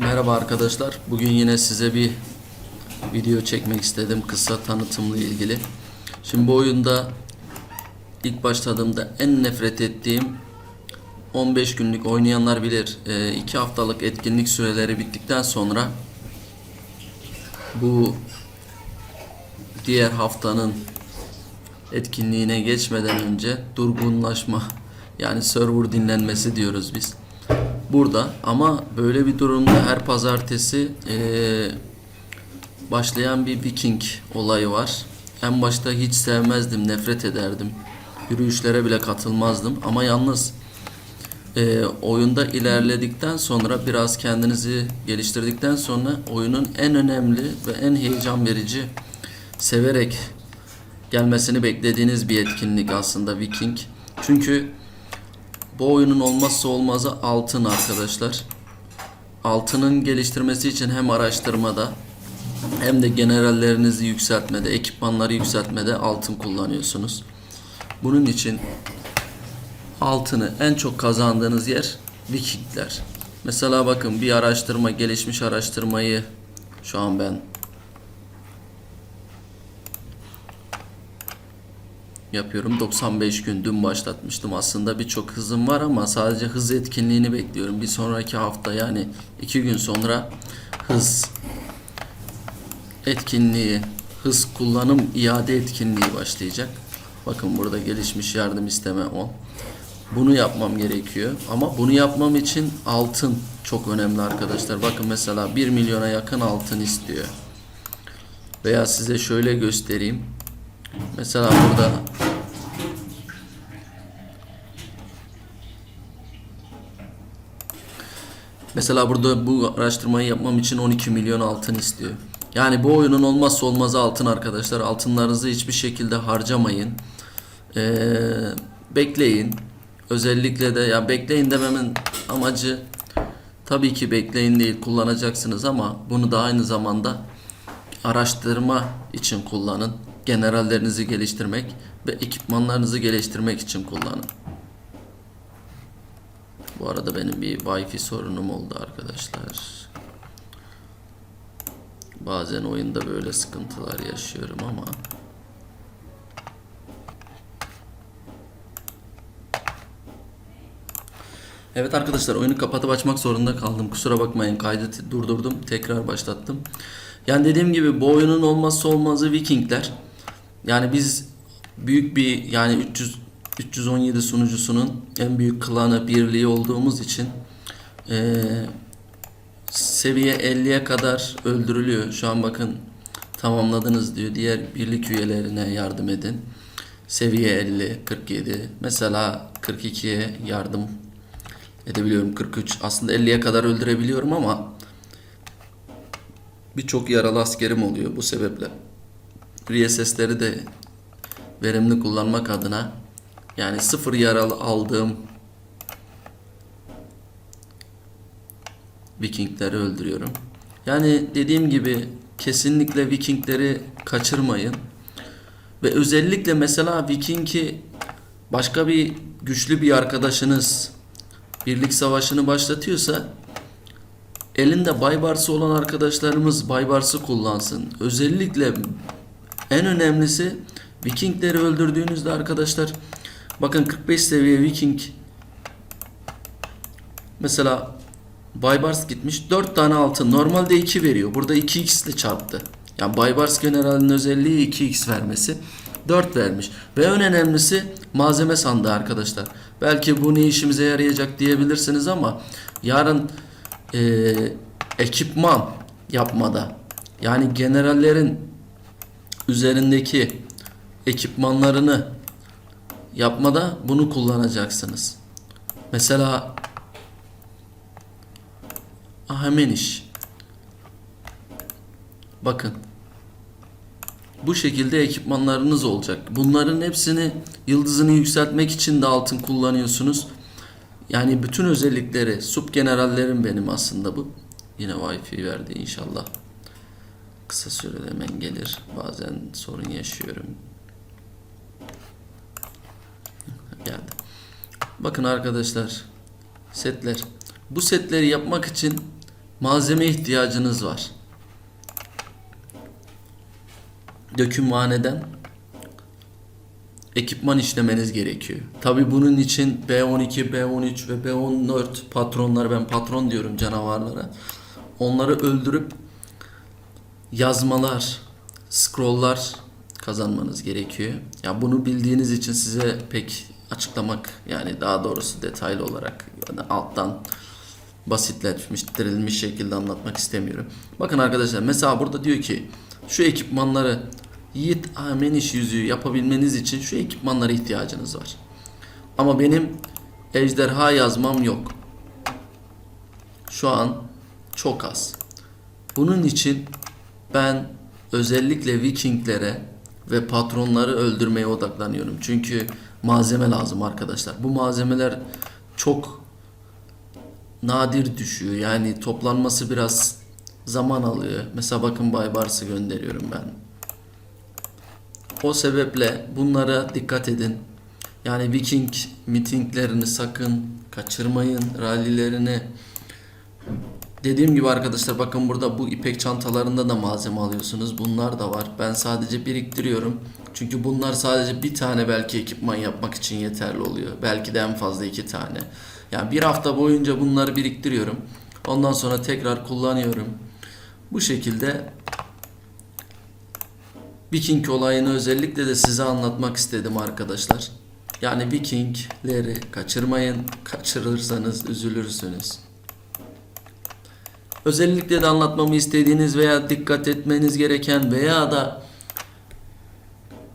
Merhaba arkadaşlar. Bugün yine size bir video çekmek istedim. Kısa tanıtımla ilgili. Şimdi bu oyunda ilk başladığımda en nefret ettiğim 15 günlük oynayanlar bilir. 2 haftalık etkinlik süreleri bittikten sonra bu diğer haftanın etkinliğine geçmeden önce durgunlaşma yani server dinlenmesi diyoruz biz. Burada ama böyle bir durumda her pazartesi eee, başlayan bir Viking olayı var. En başta hiç sevmezdim, nefret ederdim. Yürüyüşlere bile katılmazdım ama yalnız eee, oyunda ilerledikten sonra biraz kendinizi geliştirdikten sonra oyunun en önemli ve en heyecan verici severek gelmesini beklediğiniz bir etkinlik aslında Viking. Çünkü bu oyunun olmazsa olmazı altın arkadaşlar. Altının geliştirmesi için hem araştırmada hem de generallerinizi yükseltmede, ekipmanları yükseltmede altın kullanıyorsunuz. Bunun için altını en çok kazandığınız yer Vikingler. Mesela bakın bir araştırma, gelişmiş araştırmayı şu an ben yapıyorum. 95 gün dün başlatmıştım. Aslında birçok hızım var ama sadece hız etkinliğini bekliyorum. Bir sonraki hafta yani iki gün sonra hız etkinliği, hız kullanım iade etkinliği başlayacak. Bakın burada gelişmiş yardım isteme 10. Bunu yapmam gerekiyor. Ama bunu yapmam için altın çok önemli arkadaşlar. Bakın mesela 1 milyona yakın altın istiyor. Veya size şöyle göstereyim. Mesela burada Mesela burada bu araştırmayı yapmam için 12 milyon altın istiyor. Yani bu oyunun olmazsa olmazı altın arkadaşlar. Altınlarınızı hiçbir şekilde harcamayın. Ee, bekleyin. Özellikle de ya bekleyin dememin amacı tabii ki bekleyin değil kullanacaksınız ama bunu da aynı zamanda araştırma için kullanın. Generallerinizi geliştirmek ve ekipmanlarınızı geliştirmek için kullanın. Bu arada benim bir Wi-Fi sorunum oldu arkadaşlar. Bazen oyunda böyle sıkıntılar yaşıyorum ama Evet arkadaşlar oyunu kapatıp açmak zorunda kaldım. Kusura bakmayın kaydı durdurdum. Tekrar başlattım. Yani dediğim gibi bu oyunun olmazsa olmazı Vikingler. Yani biz büyük bir yani 300 317 sunucusunun en büyük klanı birliği olduğumuz için eee, seviye 50'ye kadar öldürülüyor. Şu an bakın tamamladınız diyor. Diğer birlik üyelerine yardım edin. Seviye 50, 47. Mesela 42'ye yardım edebiliyorum. 43. Aslında 50'ye kadar öldürebiliyorum ama birçok yaralı askerim oluyor bu sebeple. RSS'leri de verimli kullanmak adına yani sıfır yaralı aldığım Vikingleri öldürüyorum. Yani dediğim gibi kesinlikle Vikingleri kaçırmayın. Ve özellikle mesela Viking'i başka bir güçlü bir arkadaşınız birlik savaşını başlatıyorsa elinde Baybars'ı olan arkadaşlarımız Baybars'ı kullansın. Özellikle en önemlisi Vikingleri öldürdüğünüzde arkadaşlar bakın 45 seviye Viking mesela Baybars gitmiş 4 tane altın normalde 2 veriyor. Burada 2x ile çarptı. Yani Baybars generalinin özelliği 2x vermesi. 4 vermiş. Ve en önemlisi malzeme sandığı arkadaşlar. Belki bu ne işimize yarayacak diyebilirsiniz ama yarın eee, ekipman yapmada yani generallerin üzerindeki ekipmanlarını yapmada bunu kullanacaksınız. Mesela Ahemeniş. Bakın. Bu şekilde ekipmanlarınız olacak. Bunların hepsini yıldızını yükseltmek için de altın kullanıyorsunuz. Yani bütün özellikleri sub generallerim benim aslında bu. Yine Wi-Fi verdi inşallah. Kısa sürede hemen gelir. Bazen sorun yaşıyorum. Geldi. Bakın arkadaşlar setler. Bu setleri yapmak için malzeme ihtiyacınız var. Dökümhaneden ekipman işlemeniz gerekiyor. Tabi bunun için B12, B13 ve B14 patronları ben patron diyorum canavarlara. Onları öldürüp yazmalar, scrolllar kazanmanız gerekiyor. Ya bunu bildiğiniz için size pek açıklamak yani daha doğrusu detaylı olarak yani alttan basitleştirilmiş şekilde anlatmak istemiyorum. Bakın arkadaşlar mesela burada diyor ki şu ekipmanları Yiğit Ameniş yüzüğü yapabilmeniz için şu ekipmanlara ihtiyacınız var. Ama benim ejderha yazmam yok. Şu an çok az. Bunun için ben özellikle Vikinglere ve patronları öldürmeye odaklanıyorum. Çünkü malzeme lazım arkadaşlar. Bu malzemeler çok nadir düşüyor. Yani toplanması biraz zaman alıyor. Mesela bakın Baybars'ı gönderiyorum ben. O sebeple bunlara dikkat edin. Yani Viking mitinglerini sakın kaçırmayın. Rallilerini Dediğim gibi arkadaşlar bakın burada bu ipek çantalarında da malzeme alıyorsunuz. Bunlar da var. Ben sadece biriktiriyorum. Çünkü bunlar sadece bir tane belki ekipman yapmak için yeterli oluyor. Belki de en fazla iki tane. Yani bir hafta boyunca bunları biriktiriyorum. Ondan sonra tekrar kullanıyorum. Bu şekilde Viking olayını özellikle de size anlatmak istedim arkadaşlar. Yani Vikingleri kaçırmayın. Kaçırırsanız üzülürsünüz. Özellikle de anlatmamı istediğiniz veya dikkat etmeniz gereken veya da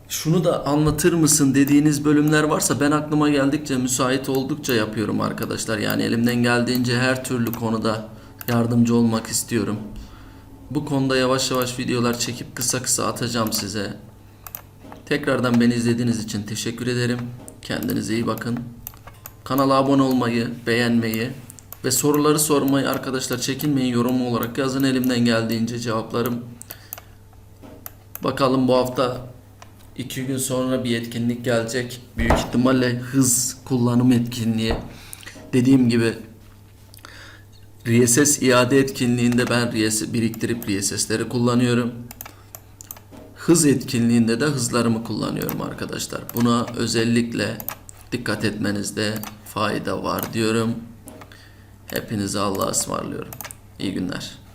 şunu da anlatır mısın dediğiniz bölümler varsa ben aklıma geldikçe müsait oldukça yapıyorum arkadaşlar. Yani elimden geldiğince her türlü konuda yardımcı olmak istiyorum. Bu konuda yavaş yavaş videolar çekip kısa kısa atacağım size. Tekrardan beni izlediğiniz için teşekkür ederim. Kendinize iyi bakın. Kanala abone olmayı, beğenmeyi ve soruları sormayı arkadaşlar çekinmeyin yorum olarak yazın elimden geldiğince cevaplarım. Bakalım bu hafta iki gün sonra bir etkinlik gelecek. Büyük ihtimalle hız kullanım etkinliği. Dediğim gibi RSS iade etkinliğinde ben RSS biriktirip RSS'leri kullanıyorum. Hız etkinliğinde de hızlarımı kullanıyorum arkadaşlar. Buna özellikle dikkat etmenizde fayda var diyorum. Hepinize Allah'a ısmarlıyorum. İyi günler.